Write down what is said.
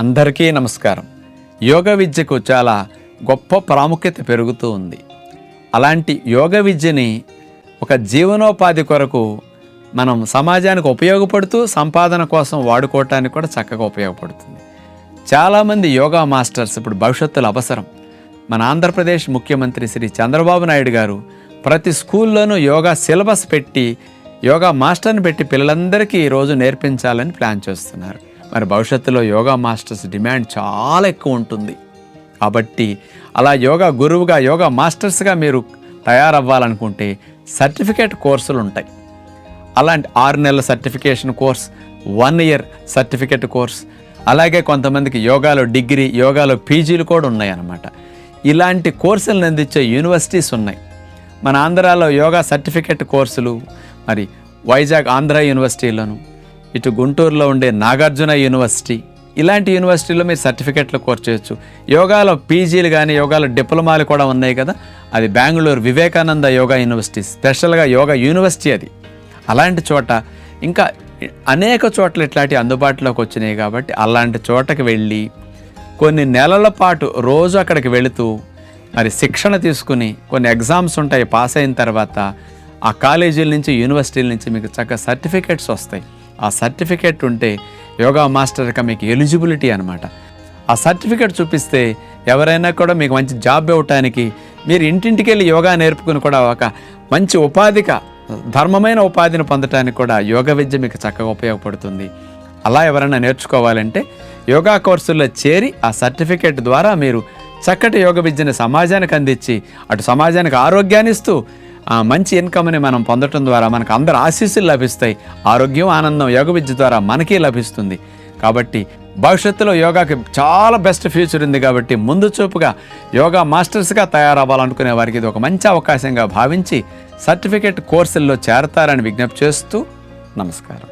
అందరికీ నమస్కారం. యోగ విద్యకు చాలా గొప్ప ప్రాముఖ్యత పెరుగుతూ ఉంది. అలాంటి యోగ విద్యని ఒక జీవనోపాధి కొరకు మనం సమాజానికి ఉపయోగపడుతూ సంపాదన కోసం వాడుకోవటానికి కూడా చక్కగా ఉపయోగపడుతుంది. చాలామంది యోగా మాస్టర్స్ ఇప్పుడు భవిష్యత్తులో అవసరం. మన ఆంధ్రప్రదేశ్ ముఖ్యమంత్రి శ్రీ చంద్రబాబు నాయుడు గారు ప్రతి స్కూల్లోనూ యోగా సిలబస్ పెట్టి యోగా మాస్టర్ని పెట్టి పిల్లలందరికీ ఈరోజు నేర్పించాలని ప్లాన్ చేస్తున్నారు. మరి భవిష్యత్తులో యోగా మాస్టర్స్ డిమాండ్ చాలా ఎక్కువ ఉంటుంది. కాబట్టి అలా యోగా గురువుగా యోగా మాస్టర్స్గా మీరు తయారవ్వాలనుకుంటే సర్టిఫికేట్ కోర్సులు ఉంటాయి. అలాంటి ఆరు నెలల certification course one year certificate course అలాగే కొంతమందికి యోగాలో డిగ్రీ యోగాలో పీజీలు కూడా ఉన్నాయన్నమాట. ఇలాంటి కోర్సులను అందించే యూనివర్సిటీస్ ఉన్నాయి. మన ఆంధ్రాలో యోగా సర్టిఫికేట్ కోర్సులు మరి వైజాగ్ ఆంధ్ర యూనివర్సిటీలోను ఇటు గుంటూరులో ఉండే నాగార్జున యూనివర్సిటీ. ఇలాంటి యూనివర్సిటీలో మీరు సర్టిఫికెట్లు కోర్చేయచ్చు యోగాలో పీజీలు కానీ యోగాలో డిప్లొమాలు కూడా ఉన్నాయి కదా. అది బెంగళూరు వివేకానంద యోగా యూనివర్సిటీ. స్పెషల్గా యోగా యూనివర్సిటీ అది. అలాంటి చోట ఇంకా అనేక చోట్ల ఇట్లాంటి అందుబాటులోకి వచ్చినాయి కాబట్టి అలాంటి చోటకి వెళ్ళి కొన్ని నెలల పాటు రోజు అక్కడికి వెళుతూ మరి శిక్షణ తీసుకుని కొన్ని ఎగ్జామ్స్ ఉంటాయి పాస్ అయిన తర్వాత ఆ కాలేజీల నుంచి యూనివర్సిటీల నుంచి మీకు చక్కగా సర్టిఫికేట్స్ వస్తాయి. ఆ సర్టిఫికేట్ ఉంటే యోగా మాస్టర్గా మీకు ఎలిజిబిలిటీ అనమాట ఆ సర్టిఫికేట్ చూపిస్తే ఎవరైనా కూడా మీకు మంచి జాబ్ ఇవ్వటానికి మీరు ఇంటింటికి వెళ్ళి యోగా నేర్పుకుని కూడా ఒక మంచి ఉపాధిగా ధర్మమైన ఉపాధిని పొందటానికి కూడా యోగ విద్య మీకు చక్కగా ఉపయోగపడుతుంది. అలా ఎవరైనా నేర్చుకోవాలంటే యోగా కోర్సుల్లో చేరి ఆ సర్టిఫికేట్ ద్వారా మీరు చక్కటి యోగ విద్యను సమాజానికి అందించి అటు సమాజానికి ఆరోగ్యాన్ని ఇస్తూ ఆ మంచి ఇన్కమ్ని మనం పొందటం ద్వారా మనకు అందరు ఆశీస్సులు లభిస్తాయి. ఆరోగ్యం ఆనందం యోగ విద్య ద్వారా మనకే లభిస్తుంది. కాబట్టి భవిష్యత్తులో యోగాకి చాలా బెస్ట్ ఫ్యూచర్ ఉంది కాబట్టి ముందు చూపుగా యోగా మాస్టర్స్గా తయారవ్వాలనుకునే వారికి ఇది ఒక మంచి అవకాశంగా భావించి సర్టిఫికేట్ కోర్సుల్లో చేరతారని విజ్ఞప్తి చేస్తూ నమస్కారం.